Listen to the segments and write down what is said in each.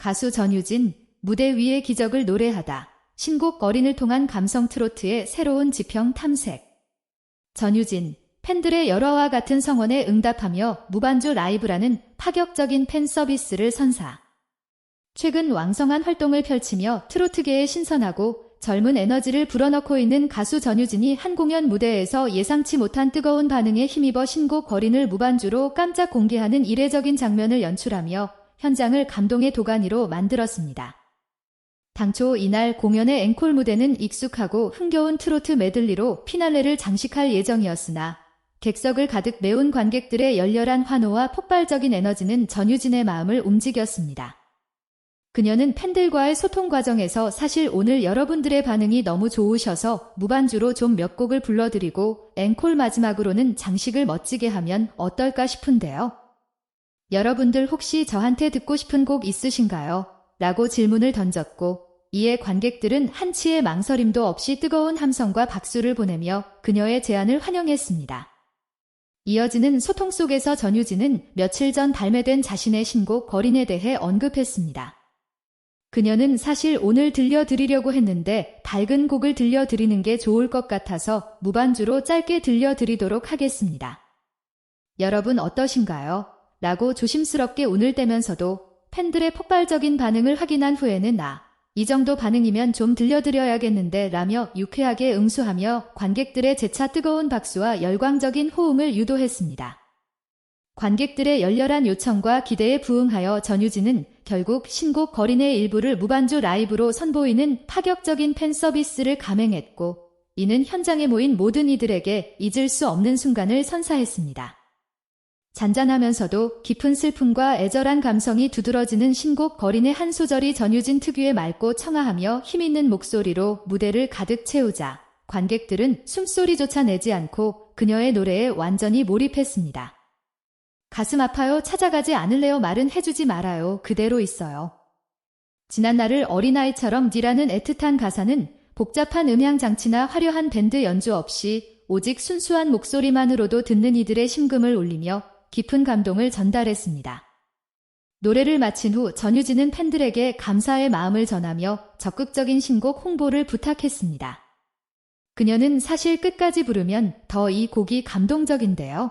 가수 전유진, 무대 위의 기적을 노래하다. 신곡 어린을 통한 감성 트로트의 새로운 지평 탐색. 전유진, 팬들의 열화와 같은 성원에 응답하며 무반주 라이브라는 파격적인 팬 서비스를 선사. 최근 왕성한 활동을 펼치며 트로트계에 신선하고 젊은 에너지를 불어넣고 있는 가수 전유진이 한 공연 무대에서 예상치 못한 뜨거운 반응에 힘입어 신곡 거린을 무반주로 깜짝 공개하는 이례적인 장면을 연출하며 현장을 감동의 도가니로 만들었습니다. 당초 이날 공연의 앵콜 무대는 익숙하고 흥겨운 트로트 메들리로 피날레를 장식할 예정이었으나 객석을 가득 메운 관객들의 열렬한 환호와 폭발적인 에너지는 전유진의 마음을 움직였습니다. 그녀는 팬들과의 소통 과정에서 사실 오늘 여러분들의 반응이 너무 좋으셔서 무반주로 좀 몇 곡을 불러드리고 앵콜 마지막으로는 장식을 멋지게 하면 어떨까 싶은데요. 여러분들 혹시 저한테 듣고 싶은 곡 있으신가요? 라고 질문을 던졌고 이에 관객들은 한치의 망설임도 없이 뜨거운 함성과 박수를 보내며 그녀의 제안을 환영했습니다. 이어지는 소통 속에서 전유진은 며칠 전 발매된 자신의 신곡 거린에 대해 언급했습니다. 그녀는 사실 오늘 들려드리려고 했는데 밝은 곡을 들려드리는 게 좋을 것 같아서 무반주로 짧게 들려드리도록 하겠습니다. 여러분 어떠신가요? 라고 조심스럽게 운을 떼면서도 팬들의 폭발적인 반응을 확인한 후에는 나, 이 정도 반응이면 좀 들려드려야겠는데 라며 유쾌하게 응수하며 관객들의 재차 뜨거운 박수와 열광적인 호응을 유도했습니다. 관객들의 열렬한 요청과 기대에 부응하여 전유진은 결국 신곡 거린의 일부를 무반주 라이브로 선보이는 파격적인 팬 서비스를 감행했고 이는 현장에 모인 모든 이들에게 잊을 수 없는 순간을 선사했습니다. 잔잔하면서도 깊은 슬픔과 애절한 감성이 두드러지는 신곡 거린의 한 소절이 전유진 특유의 맑고 청아하며 힘있는 목소리로 무대를 가득 채우자 관객들은 숨소리조차 내지 않고 그녀의 노래에 완전히 몰입했습니다. 가슴 아파요 찾아가지 않을래요 말은 해주지 말아요 그대로 있어요. 지난 날을 어린아이처럼 니라는 애틋한 가사는 복잡한 음향 장치나 화려한 밴드 연주 없이 오직 순수한 목소리만으로도 듣는 이들의 심금을 울리며 깊은 감동을 전달했습니다. 노래를 마친 후 전유진은 팬들에게 감사의 마음을 전하며 적극적인 신곡 홍보를 부탁했습니다. 그녀는 사실 끝까지 부르면 더 이 곡이 감동적인데요.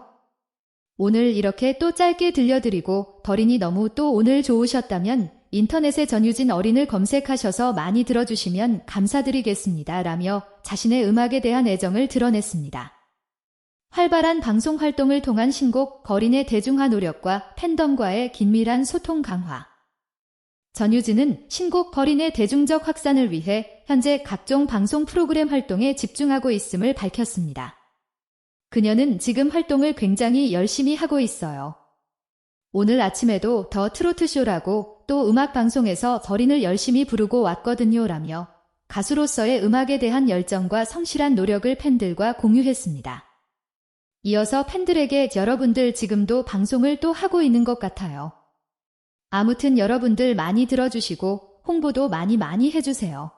오늘 이렇게 또 짧게 들려드리고 버린이 너무 또 오늘 좋으셨다면 인터넷에 전유진 어린을 검색하셔서 많이 들어주시면 감사드리겠습니다. 라며 자신의 음악에 대한 애정을 드러냈습니다. 활발한 방송 활동을 통한 신곡 거린의 대중화 노력과 팬덤과의 긴밀한 소통 강화. 전유진은 신곡 거린의 대중적 확산을 위해 현재 각종 방송 프로그램 활동에 집중하고 있음을 밝혔습니다. 그녀는 지금 활동을 굉장히 열심히 하고 있어요. 오늘 아침에도 더 트로트쇼라고 또 음악 방송에서 버린을 열심히 부르고 왔거든요 라며 가수로서의 음악에 대한 열정과 성실한 노력을 팬들과 공유했습니다. 이어서 팬들에게 여러분들 지금도 방송을 또 하고 있는 것 같아요. 아무튼 여러분들 많이 들어주시고 홍보도 많이 많이 해주세요.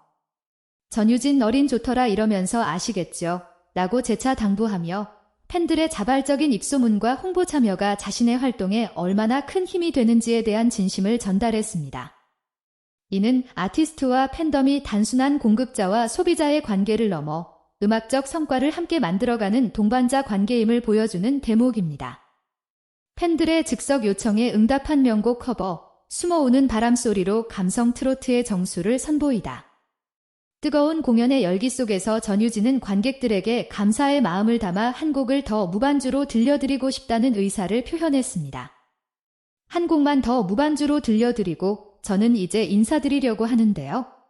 전유진 어린 좋더라 이러면서 아시겠죠? 라고 재차 당부하며 팬들의 자발적인 입소문과 홍보 참여가 자신의 활동에 얼마나 큰 힘이 되는지에 대한 진심을 전달했습니다. 이는 아티스트와 팬덤이 단순한 공급자와 소비자의 관계를 넘어 음악적 성과를 함께 만들어가는 동반자 관계임을 보여주는 대목입니다. 팬들의 즉석 요청에 응답한 명곡 커버, 숨어오는 바람 소리로 감성 트로트의 정수를 선보이다. 뜨거운 공연의 열기 속에서 전유진은 관객들에게 감사의 마음을 담아 한 곡을 더 무반주로 들려드리고 싶다는 의사를 표현했습니다. 한 곡만 더 무반주로 들려드리고 저는 이제 인사드리려고 하는데요.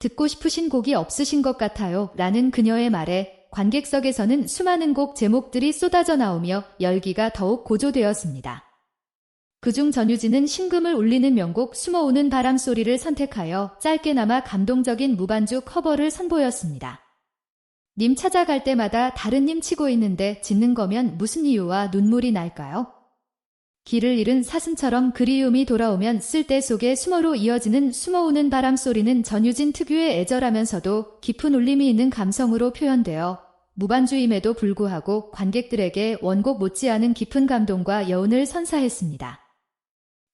듣고 싶으신 곡이 없으신 것 같아요. 라는 그녀의 말에 관객석에서는 수많은 곡 제목들이 쏟아져 나오며 열기가 더욱 고조되었습니다. 그중 전유진은 신금을 울리는 명곡 숨어오는 바람 소리를 선택하여 짧게나마 감동적인 무반주 커버를 선보였습니다. 님 찾아갈 때마다 다른 님 치고 있는데 짓는 거면 무슨 이유와 눈물이 날까요? 길을 잃은 사슴처럼 그리움이 돌아오면 쓸데 속에 숨어로 이어지는 숨어오는 바람 소리는 전유진 특유의 애절하면서도 깊은 울림이 있는 감성으로 표현되어 무반주임에도 불구하고 관객들에게 원곡 못지않은 깊은 감동과 여운을 선사했습니다.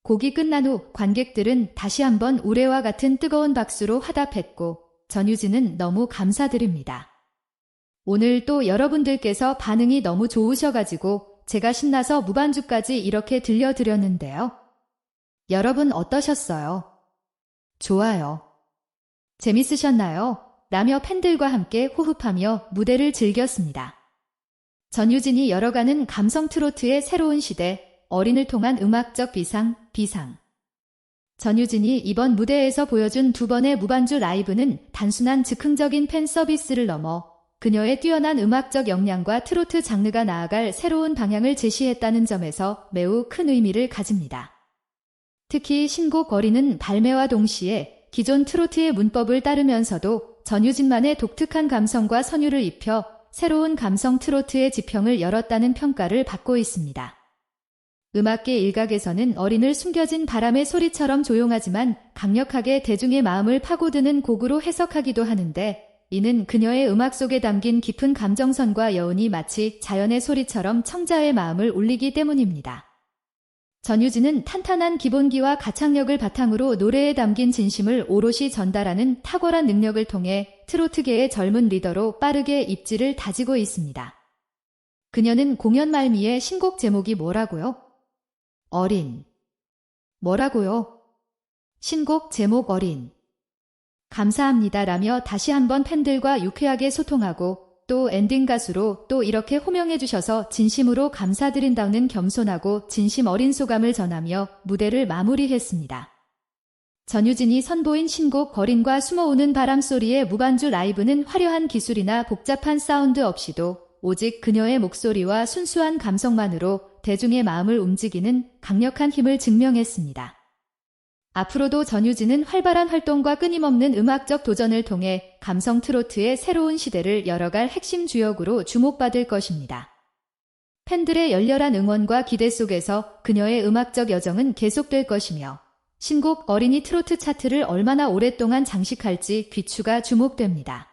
곡이 끝난 후 관객들은 다시 한번 우레와 같은 뜨거운 박수로 화답했고 전유진은 너무 감사드립니다. 오늘 또 여러분들께서 반응이 너무 좋으셔가지고 제가 신나서 무반주까지 이렇게 들려드렸는데요. 여러분 어떠셨어요? 좋아요. 재밌으셨나요? 라며 팬들과 함께 호흡하며 무대를 즐겼습니다. 전유진이 열어가는 감성 트로트의 새로운 시대, 어린을 통한 음악적 비상, 비상. 전유진이 이번 무대에서 보여준 두 번의 무반주 라이브는 단순한 즉흥적인 팬 서비스를 넘어 그녀의 뛰어난 음악적 역량과 트로트 장르가 나아갈 새로운 방향을 제시했다는 점에서 매우 큰 의미를 가집니다. 특히 신곡 거리는 발매와 동시에 기존 트로트의 문법을 따르면서도 전유진만의 독특한 감성과 선율을 입혀 새로운 감성 트로트의 지평을 열었다는 평가를 받고 있습니다. 음악계 일각에서는 어린을 숨겨진 바람의 소리처럼 조용하지만 강력하게 대중의 마음을 파고드는 곡으로 해석하기도 하는데 이는 그녀의 음악 속에 담긴 깊은 감정선과 여운이 마치 자연의 소리처럼 청자의 마음을 울리기 때문입니다. 전유진은 탄탄한 기본기와 가창력을 바탕으로 노래에 담긴 진심을 오롯이 전달하는 탁월한 능력을 통해 트로트계의 젊은 리더로 빠르게 입지를 다지고 있습니다. 그녀는 공연 말미에 신곡 제목이 뭐라고요? 어린. 뭐라고요? 신곡 제목 어린. 감사합니다 라며 다시 한번 팬들과 유쾌하게 소통하고 또 엔딩 가수로 또 이렇게 호명해 주셔서 진심으로 감사드린다는 겸손하고 진심 어린 소감을 전하며 무대를 마무리했습니다. 전유진이 선보인 신곡 거린과 숨어오는 바람 소리의 무반주 라이브는 화려한 기술이나 복잡한 사운드 없이도 오직 그녀의 목소리와 순수한 감성만으로 대중의 마음을 움직이는 강력한 힘을 증명했습니다. 앞으로도 전유진은 활발한 활동과 끊임없는 음악적 도전을 통해 감성 트로트의 새로운 시대를 열어갈 핵심 주역으로 주목받을 것입니다. 팬들의 열렬한 응원과 기대 속에서 그녀의 음악적 여정은 계속될 것이며 신곡 어린이 트로트 차트를 얼마나 오랫동안 장식할지 귀추가 주목됩니다.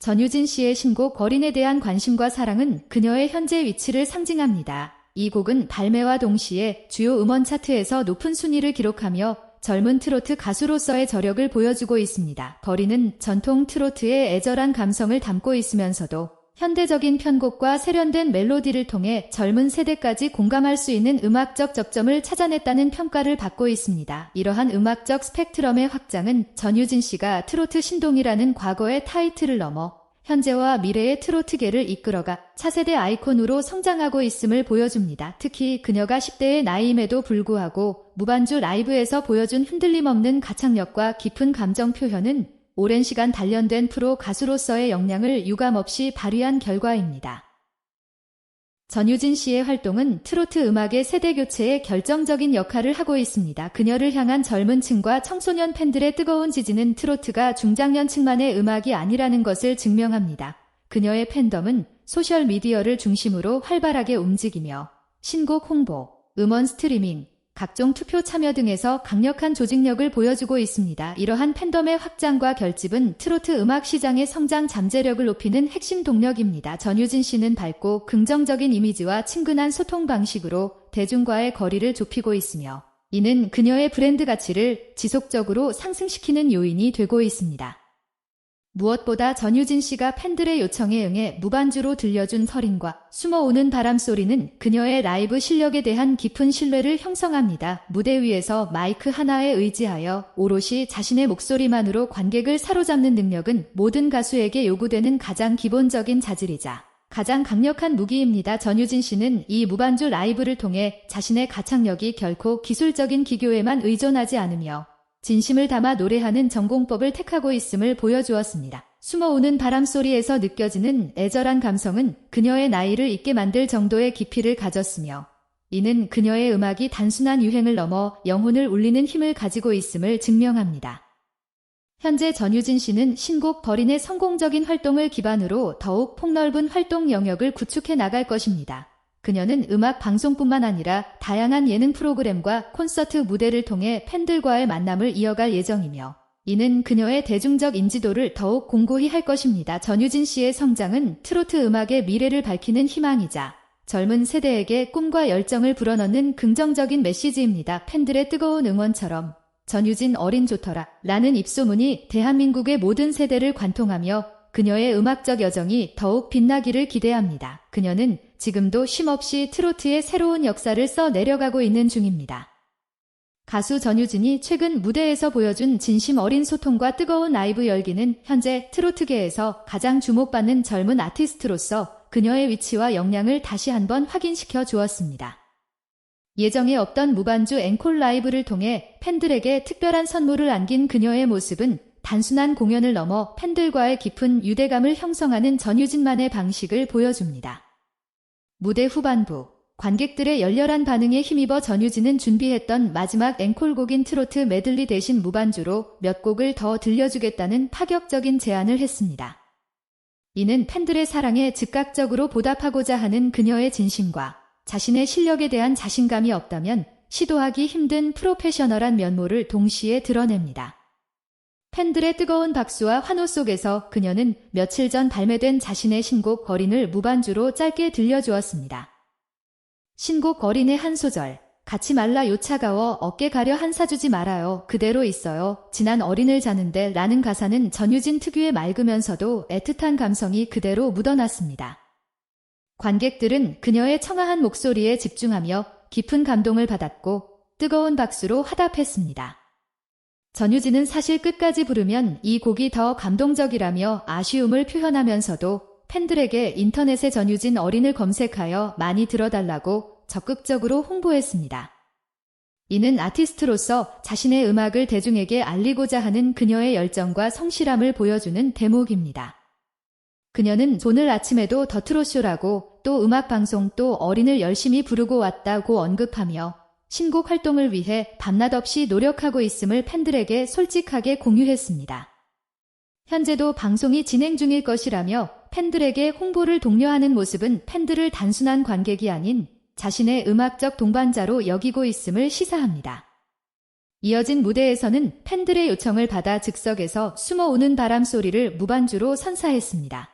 전유진 씨의 신곡 어린에 대한 관심과 사랑은 그녀의 현재 위치를 상징합니다. 이 곡은 발매와 동시에 주요 음원 차트에서 높은 순위를 기록하며 젊은 트로트 가수로서의 저력을 보여주고 있습니다. 거리는 전통 트로트의 애절한 감성을 담고 있으면서도 현대적인 편곡과 세련된 멜로디를 통해 젊은 세대까지 공감할 수 있는 음악적 접점을 찾아냈다는 평가를 받고 있습니다. 이러한 음악적 스펙트럼의 확장은 전유진 씨가 트로트 신동이라는 과거의 타이틀을 넘어 현재와 미래의 트로트계를 이끌어가 차세대 아이콘으로 성장하고 있음을 보여줍니다. 특히 그녀가 10대의 나이임에도 불구하고 무반주 라이브에서 보여준 흔들림 없는 가창력과 깊은 감정 표현은 오랜 시간 단련된 프로 가수로서의 역량을 유감없이 발휘한 결과입니다. 전유진 씨의 활동은 트로트 음악의 세대 교체에 결정적인 역할을 하고 있습니다. 그녀를 향한 젊은 층과 청소년 팬들의 뜨거운 지지는 트로트가 중장년층만의 음악이 아니라는 것을 증명합니다. 그녀의 팬덤은 소셜미디어를 중심으로 활발하게 움직이며 신곡 홍보, 음원 스트리밍, 각종 투표 참여 등에서 강력한 조직력을 보여주고 있습니다. 이러한 팬덤의 확장과 결집은 트로트 음악 시장의 성장 잠재력을 높이는 핵심 동력입니다. 전유진 씨는 밝고 긍정적인 이미지와 친근한 소통 방식으로 대중과의 거리를 좁히고 있으며 이는 그녀의 브랜드 가치를 지속적으로 상승시키는 요인이 되고 있습니다. 무엇보다 전유진 씨가 팬들의 요청에 응해 무반주로 들려준 서린과 숨어오는 바람 소리는 그녀의 라이브 실력에 대한 깊은 신뢰를 형성합니다. 무대 위에서 마이크 하나에 의지하여 오롯이 자신의 목소리만으로 관객을 사로잡는 능력은 모든 가수에게 요구되는 가장 기본적인 자질이자 가장 강력한 무기입니다. 전유진 씨는 이 무반주 라이브를 통해 자신의 가창력이 결코 기술적인 기교에만 의존하지 않으며 진심을 담아 노래하는 전공법을 택하고 있음을 보여주었습니다. 숨어오는 바람소리에서 느껴지는 애절한 감성은 그녀의 나이를 잊게 만들 정도의 깊이를 가졌으며 이는 그녀의 음악이 단순한 유행을 넘어 영혼을 울리는 힘을 가지고 있음을 증명합니다. 현재 전유진 씨는 신곡 버린의 성공적인 활동을 기반으로 더욱 폭넓은 활동 영역을 구축해 나갈 것입니다. 그녀는 음악 방송뿐만 아니라 다양한 예능 프로그램과 콘서트 무대를 통해 팬들과의 만남을 이어갈 예정이며 이는 그녀의 대중적 인지도를 더욱 공고히 할 것입니다. 전유진 씨의 성장은 트로트 음악의 미래를 밝히는 희망이자 젊은 세대에게 꿈과 열정을 불어넣는 긍정적인 메시지입니다. 팬들의 뜨거운 응원처럼 전유진 어린 좋더라 라는 입소문이 대한민국의 모든 세대를 관통하며 그녀의 음악적 여정이 더욱 빛나기를 기대합니다. 그녀는 지금도 쉼없이 트로트의 새로운 역사를 써 내려가고 있는 중입니다. 가수 전유진이 최근 무대에서 보여준 진심 어린 소통과 뜨거운 라이브 열기는 현재 트로트계에서 가장 주목받는 젊은 아티스트로서 그녀의 위치와 역량을 다시 한번 확인시켜 주었습니다. 예정에 없던 무반주 앵콜 라이브를 통해 팬들에게 특별한 선물을 안긴 그녀의 모습은 단순한 공연을 넘어 팬들과의 깊은 유대감을 형성하는 전유진만의 방식을 보여줍니다. 무대 후반부 관객들의 열렬한 반응에 힘입어 전유진은 준비했던 마지막 앵콜곡인 트로트 메들리 대신 무반주로 몇 곡을 더 들려주겠다는 파격적인 제안을 했습니다. 이는 팬들의 사랑에 즉각적으로 보답하고자 하는 그녀의 진심과 자신의 실력에 대한 자신감이 없다면 시도하기 힘든 프로페셔널한 면모를 동시에 드러냅니다. 팬들의 뜨거운 박수와 환호 속에서 그녀는 며칠 전 발매된 자신의 신곡 거린을 무반주로 짧게 들려주었습니다. 신곡 거린의 한 소절, 같이 말라 요 차가워 어깨 가려 한 사주지 말아요. 그대로 있어요. 지난 어린을 자는데 라는 가사는 전유진 특유의 맑으면서도 애틋한 감성이 그대로 묻어났습니다. 관객들은 그녀의 청아한 목소리에 집중하며 깊은 감동을 받았고 뜨거운 박수로 화답했습니다. 전유진은 사실 끝까지 부르면 이 곡이 더 감동적이라며 아쉬움을 표현하면서도 팬들에게 인터넷에 전유진 어린을 검색하여 많이 들어달라고 적극적으로 홍보했습니다. 이는 아티스트로서 자신의 음악을 대중에게 알리고자 하는 그녀의 열정과 성실함을 보여주는 대목입니다. 그녀는 오늘 아침에도 더트로쇼라고 또 음악방송 또 어린을 열심히 부르고 왔다고 언급하며 신곡 활동을 위해 밤낮 없이 노력하고 있음을 팬들에게 솔직하게 공유했습니다. 현재도 방송이 진행 중일 것이라며 팬들에게 홍보를 독려하는 모습은 팬들을 단순한 관객이 아닌 자신의 음악적 동반자로 여기고 있음을 시사합니다. 이어진 무대에서는 팬들의 요청을 받아 즉석에서 숨어오는 바람 소리를 무반주로 선사했습니다.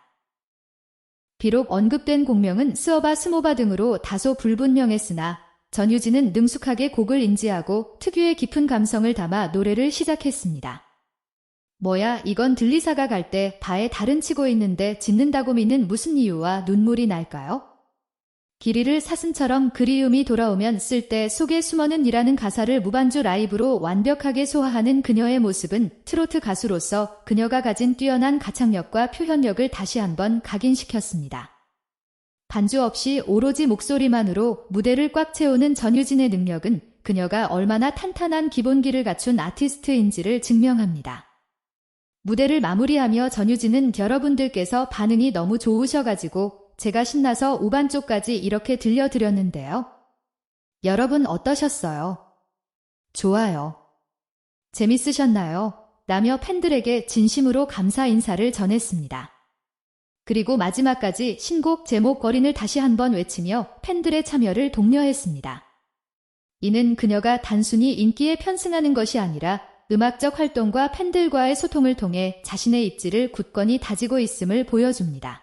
비록 언급된 공명은 스어바 스모바 등으로 다소 불분명했으나 전유진은 능숙하게 곡을 인지하고 특유의 깊은 감성을 담아 노래를 시작했습니다. 뭐야 이건 들리사가 갈 때 바에 달은 치고 있는데 짖는다고 믿는 무슨 이유와 눈물이 날까요? 길이를 사슴처럼 그리움이 돌아오면 쓸 때 속에 숨어는 이라는 가사를 무반주 라이브로 완벽하게 소화하는 그녀의 모습은 트로트 가수로서 그녀가 가진 뛰어난 가창력과 표현력을 다시 한번 각인시켰습니다. 반주 없이 오로지 목소리만으로 무대를 꽉 채우는 전유진의 능력은 그녀가 얼마나 탄탄한 기본기를 갖춘 아티스트인지를 증명합니다. 무대를 마무리하며 전유진은 여러분들께서 반응이 너무 좋으셔가지고 제가 신나서 우반쪽까지 이렇게 들려드렸는데요. 여러분 어떠셨어요? 좋아요. 재밌으셨나요? 라며 팬들에게 진심으로 감사 인사를 전했습니다. 그리고 마지막까지 신곡 제목 거린을 다시 한번 외치며 팬들의 참여를 독려했습니다. 이는 그녀가 단순히 인기에 편승하는 것이 아니라 음악적 활동과 팬들과의 소통을 통해 자신의 입지를 굳건히 다지고 있음을 보여줍니다.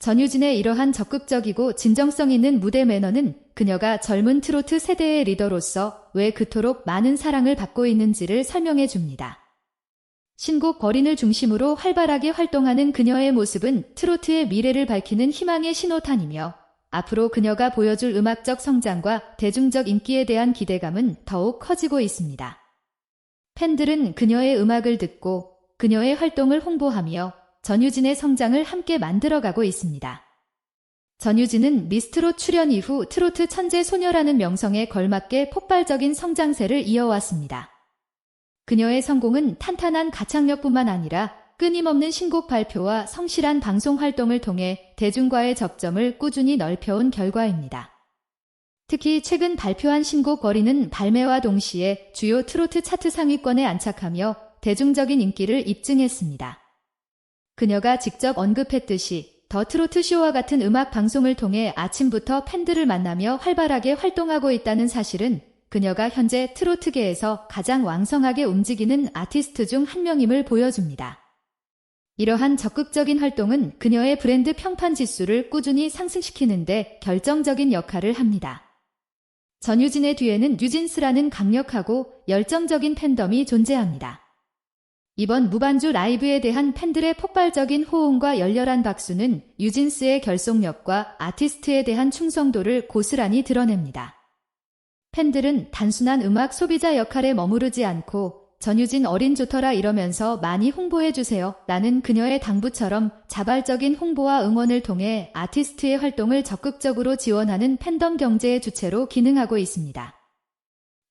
전유진의 이러한 적극적이고 진정성 있는 무대 매너는 그녀가 젊은 트로트 세대의 리더로서 왜 그토록 많은 사랑을 받고 있는지를 설명해 줍니다. 신곡 거린을 중심으로 활발하게 활동하는 그녀의 모습은 트로트의 미래를 밝히는 희망의 신호탄이며 앞으로 그녀가 보여줄 음악적 성장과 대중적 인기에 대한 기대감은 더욱 커지고 있습니다. 팬들은 그녀의 음악을 듣고 그녀의 활동을 홍보하며 전유진의 성장을 함께 만들어가고 있습니다. 전유진은 미스트로 출연 이후 트로트 천재 소녀라는 명성에 걸맞게 폭발적인 성장세를 이어왔습니다. 그녀의 성공은 탄탄한 가창력뿐만 아니라 끊임없는 신곡 발표와 성실한 방송 활동을 통해 대중과의 접점을 꾸준히 넓혀온 결과입니다. 특히 최근 발표한 신곡 거리는 발매와 동시에 주요 트로트 차트 상위권에 안착하며 대중적인 인기를 입증했습니다. 그녀가 직접 언급했듯이 더 트로트 쇼와 같은 음악 방송을 통해 아침부터 팬들을 만나며 활발하게 활동하고 있다는 사실은 그녀가 현재 트로트계에서 가장 왕성하게 움직이는 아티스트 중 한 명임을 보여줍니다. 이러한 적극적인 활동은 그녀의 브랜드 평판 지수를 꾸준히 상승시키는데 결정적인 역할을 합니다. 전유진의 뒤에는 뉴진스라는 강력하고 열정적인 팬덤이 존재합니다. 이번 무반주 라이브에 대한 팬들의 폭발적인 호응과 열렬한 박수는 뉴진스의 결속력과 아티스트에 대한 충성도를 고스란히 드러냅니다. 팬들은 단순한 음악 소비자 역할에 머무르지 않고 전유진 어린 조터라 이러면서 많이 홍보해주세요. 라는 그녀의 당부처럼 자발적인 홍보와 응원을 통해 아티스트의 활동을 적극적으로 지원하는 팬덤 경제의 주체로 기능하고 있습니다.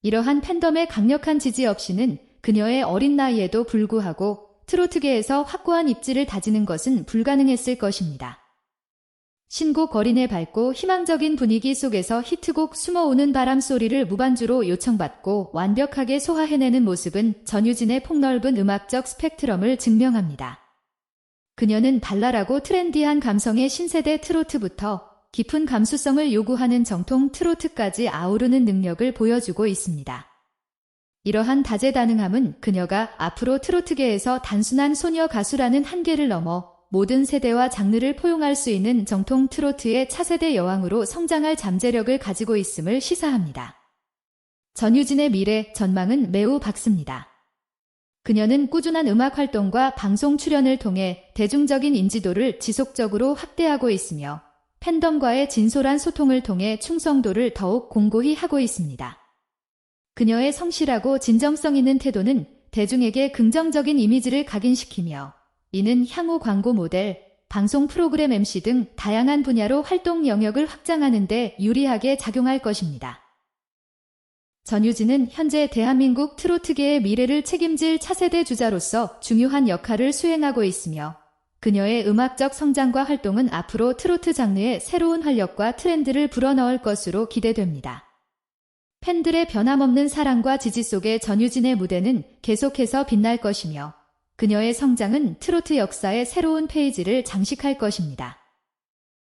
이러한 팬덤의 강력한 지지 없이는 그녀의 어린 나이에도 불구하고 트로트계에서 확고한 입지를 다지는 것은 불가능했을 것입니다. 신곡 어린애 밝고 희망적인 분위기 속에서 히트곡 숨어오는 바람 소리를 무반주로 요청받고 완벽하게 소화해내는 모습은 전유진의 폭넓은 음악적 스펙트럼을 증명합니다. 그녀는 발랄하고 트렌디한 감성의 신세대 트로트부터 깊은 감수성을 요구하는 정통 트로트까지 아우르는 능력을 보여주고 있습니다. 이러한 다재다능함은 그녀가 앞으로 트로트계에서 단순한 소녀 가수라는 한계를 넘어 모든 세대와 장르를 포용할 수 있는 정통 트로트의 차세대 여왕으로 성장할 잠재력을 가지고 있음을 시사합니다. 전유진의 미래 전망은 매우 밝습니다. 그녀는 꾸준한 음악 활동과 방송 출연을 통해 대중적인 인지도를 지속적으로 확대하고 있으며 팬덤과의 진솔한 소통을 통해 충성도를 더욱 공고히 하고 있습니다. 그녀의 성실하고 진정성 있는 태도는 대중에게 긍정적인 이미지를 각인시키며 이는 향후 광고 모델, 방송 프로그램 MC 등 다양한 분야로 활동 영역을 확장하는 데 유리하게 작용할 것입니다. 전유진은 현재 대한민국 트로트계의 미래를 책임질 차세대 주자로서 중요한 역할을 수행하고 있으며 그녀의 음악적 성장과 활동은 앞으로 트로트 장르의 새로운 활력과 트렌드를 불어넣을 것으로 기대됩니다. 팬들의 변함없는 사랑과 지지 속에 전유진의 무대는 계속해서 빛날 것이며 그녀의 성장은 트로트 역사의 새로운 페이지를 장식할 것입니다.